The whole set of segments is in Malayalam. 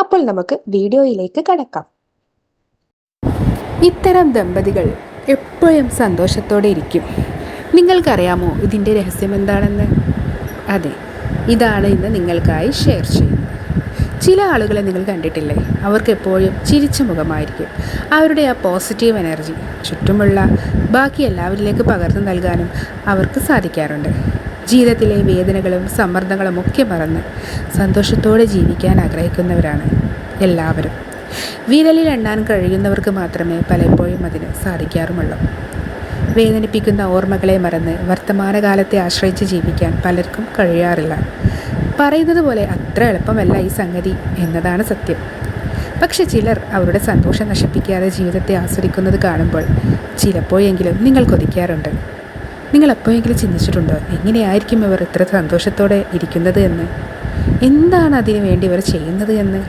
അപ്പോൾ നമുക്ക് വീഡിയോയിലേക്ക് കടക്കാം. ഇത്തരം ദമ്പതികൾ എപ്പോഴും സന്തോഷത്തോടെ ഇരിക്കും. നിങ്ങൾക്കറിയാമോ ഇതിന്റെ രഹസ്യം എന്താണെന്ന്? അതെ ഇതാണ് ഇന്ന് നിങ്ങൾക്കായി ഷെയർ ചെയ്യുന്നത്. ചില ആളുകളെ നിങ്ങൾ കണ്ടിട്ടില്ലേ? അവർക്ക് എപ്പോഴും ചിരിച്ച മുഖമായിരിക്കും. അവരുടെ ആ പോസിറ്റീവ് എനർജി ചുറ്റുമുള്ള ബാക്കി എല്ലാവരിലേക്ക് പകർന്നു നൽകാനും അവർക്ക് സാധിക്കാറുണ്ട്. ജീവിതത്തിലെ വേദനകളും സമ്മർദ്ദങ്ങളും ഒക്കെ മറന്ന് സന്തോഷത്തോടെ ജീവിക്കാൻ ആഗ്രഹിക്കുന്നവരാണ് എല്ലാവരും. വിരലിൽ എണ്ണാൻ കഴിയുന്നവർക്ക് മാത്രമേ പലപ്പോഴും അതിന് സാധിക്കാറുമുള്ളൂ. വേദനിപ്പിക്കുന്ന ഓർമ്മകളെ മറന്ന് വർത്തമാനകാലത്തെ ആശ്രയിച്ച് ജീവിക്കാൻ പലർക്കും കഴിയാറില്ല. പറയുന്നത് പോലെ അത്ര എളുപ്പമല്ല ഈ സംഗതി എന്നതാണ് സത്യം. പക്ഷെ ചിലർ അവരുടെ സന്തോഷം നശിപ്പിക്കാതെ ജീവിതത്തെ ആസ്വദിക്കുന്നത് കാണുമ്പോൾ ചിലപ്പോഴെങ്കിലും നിങ്ങൾ കൊതിക്കാറുണ്ട്. നിങ്ങൾ എപ്പോഴെങ്കിലും ചിന്തിച്ചിട്ടുണ്ടോ? എങ്ങനെയായിരിക്കും ഇവർ ഇത്ര സന്തോഷത്തോടെ ഇരിക്കുന്നത് എന്ന്? എന്താണ് അതിനു വേണ്ടി ഇവർ ചെയ്യുന്നത് എന്ന്?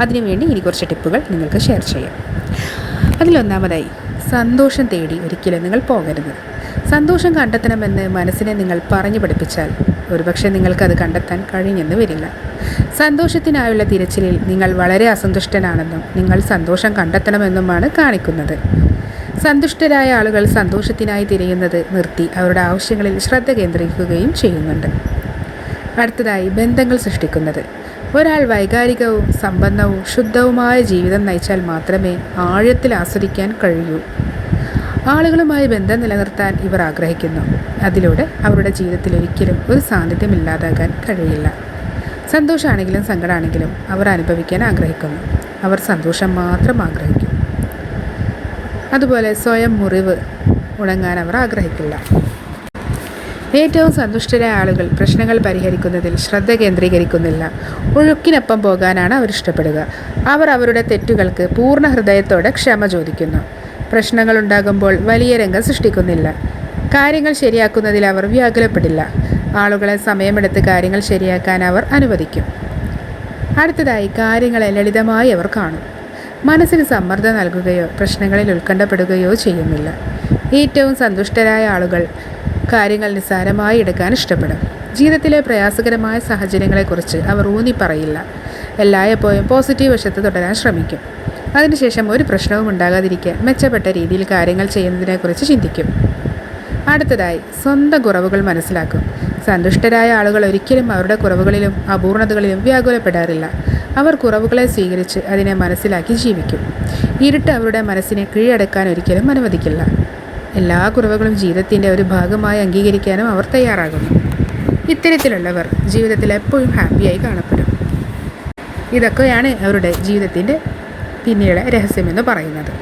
അതിനു വേണ്ടി ഇനി കുറച്ച് ടിപ്പുകൾ നിങ്ങൾക്ക് ഷെയർ ചെയ്യാം. അതിലൊന്നാമതായി സന്തോഷം തേടി ഒരിക്കലും നിങ്ങൾ പോകരുത്. സന്തോഷം കണ്ടെത്തണമെന്ന് മനസ്സിനെ നിങ്ങൾ പറഞ്ഞു പഠിപ്പിച്ചാൽ ഒരുപക്ഷെ നിങ്ങൾക്കത് കണ്ടെത്താൻ കഴിഞ്ഞെന്ന് വരില്ല. സന്തോഷത്തിനായുള്ള തിരച്ചിലിൽ നിങ്ങൾ വളരെ അസന്തുഷ്ടനാണെന്നും നിങ്ങൾ സന്തോഷം കണ്ടെത്തണമെന്നുമാണ് കാണിക്കുന്നത്. സന്തുഷ്ടരായ ആളുകൾ സന്തോഷത്തിനായി തിരയുന്നത് നിർത്തി അവരുടെ ആവശ്യങ്ങളിൽ ശ്രദ്ധ കേന്ദ്രീകരിക്കുകയും ചെയ്യുന്നുണ്ട്. അടുത്തതായി ബന്ധങ്ങൾ സൃഷ്ടിക്കുന്നത്. ഒരാൾ വൈകാരികവും സമ്പന്നവും ശുദ്ധവുമായ ജീവിതം നയിച്ചാൽ മാത്രമേ ആഴത്തിൽ ആസ്വദിക്കാൻ കഴിയൂ. ആളുകളുമായി ബന്ധം നിലനിർത്താൻ ഇവർ ആഗ്രഹിക്കുന്നു. അതിലൂടെ അവരുടെ ജീവിതത്തിൽ ഒരിക്കലും ഒരു സാന്നിധ്യം ഇല്ലാതാകാൻ കഴിയില്ല. സന്തോഷമാണെങ്കിലും സങ്കടമാണെങ്കിലും അവർ അനുഭവിക്കാൻ ആഗ്രഹിക്കുന്നു. അവർ സന്തോഷം മാത്രം ആഗ്രഹിക്കും അതുപോലെ സ്വയം മുറിവ് ഉണങ്ങാൻ അവർ ആഗ്രഹിക്കില്ല. ഏറ്റവും സന്തുഷ്ടരായ ആളുകൾ പ്രശ്നങ്ങൾ പരിഹരിക്കുന്നതിൽ ശ്രദ്ധ കേന്ദ്രീകരിക്കുന്നില്ല. ഒഴുക്കിനൊപ്പം പോകാനാണ് അവർ ഇഷ്ടപ്പെടുക. അവർ അവരുടെ തെറ്റുകൾക്ക് പൂർണ ഹൃദയത്തോടെ ക്ഷമ ചോദിക്കുന്നു. പ്രശ്നങ്ങൾ ഉണ്ടാകുമ്പോൾ വലിയ രംഗം സൃഷ്ടിക്കുന്നില്ല. കാര്യങ്ങൾ ശരിയാക്കുന്നതിൽ അവർ വ്യാകുലപ്പെടില്ല. ആളുകളെ സമയമെടുത്ത് കാര്യങ്ങൾ ശരിയാക്കാൻ അവർ അനുവദിക്കും. അടുത്തതായി കാര്യങ്ങളെ ലളിതമായി അവർ കാണും. മനസ്സിന് സമ്മർദ്ദം നൽകുകയോ പ്രശ്നങ്ങളിൽ ഉത്കണ്ഠപ്പെടുകയോ ചെയ്യുന്നില്ല. ഏറ്റവും സന്തുഷ്ടരായ ആളുകൾ കാര്യങ്ങൾ നിസ്സാരമായി എടുക്കാൻ ഇഷ്ടപ്പെടും. ജീവിതത്തിലെ പ്രയാസകരമായ സാഹചര്യങ്ങളെക്കുറിച്ച് അവർ ഊന്നി പറയില്ല എല്ലായ്പ്പോഴും പോസിറ്റീവ് വശത്ത് തുടരാൻ ശ്രമിക്കും. അതിനുശേഷം ഒരു പ്രശ്നവും ഉണ്ടാകാതിരിക്കാൻ മെച്ചപ്പെട്ട രീതിയിൽ കാര്യങ്ങൾ ചെയ്യുന്നതിനെക്കുറിച്ച് ചിന്തിക്കും. അടുത്തതായി സ്വന്തം കുറവുകൾ മനസ്സിലാക്കും. സന്തുഷ്ടരായ ആളുകൾ ഒരിക്കലും അവരുടെ കുറവുകളിലും അപൂർണതകളിലും വ്യാകുലപ്പെടാറില്ല. അവർ കുറവുകളെ സ്വീകരിച്ച് അതിനെ മനസ്സിലാക്കി ജീവിക്കും. ഇരുട്ട് അവരുടെ മനസ്സിനെ കീഴടക്കാൻ ഒരിക്കലും അനുവദിക്കില്ല. എല്ലാ കുറവുകളും ജീവിതത്തിന്റെ ഒരു ഭാഗമായി അംഗീകരിക്കാനും അവർ തയ്യാറാകുന്നു. ഇത്തരത്തിലുള്ളവർ ജീവിതത്തിൽ എപ്പോഴും ഹാപ്പിയായി കാണപ്പെടും. ഇതൊക്കെയാണ് അവരുടെ ജീവിതത്തിന്റെ പിന്നീട് രഹസ്യമെന്ന് പറയുന്നത്.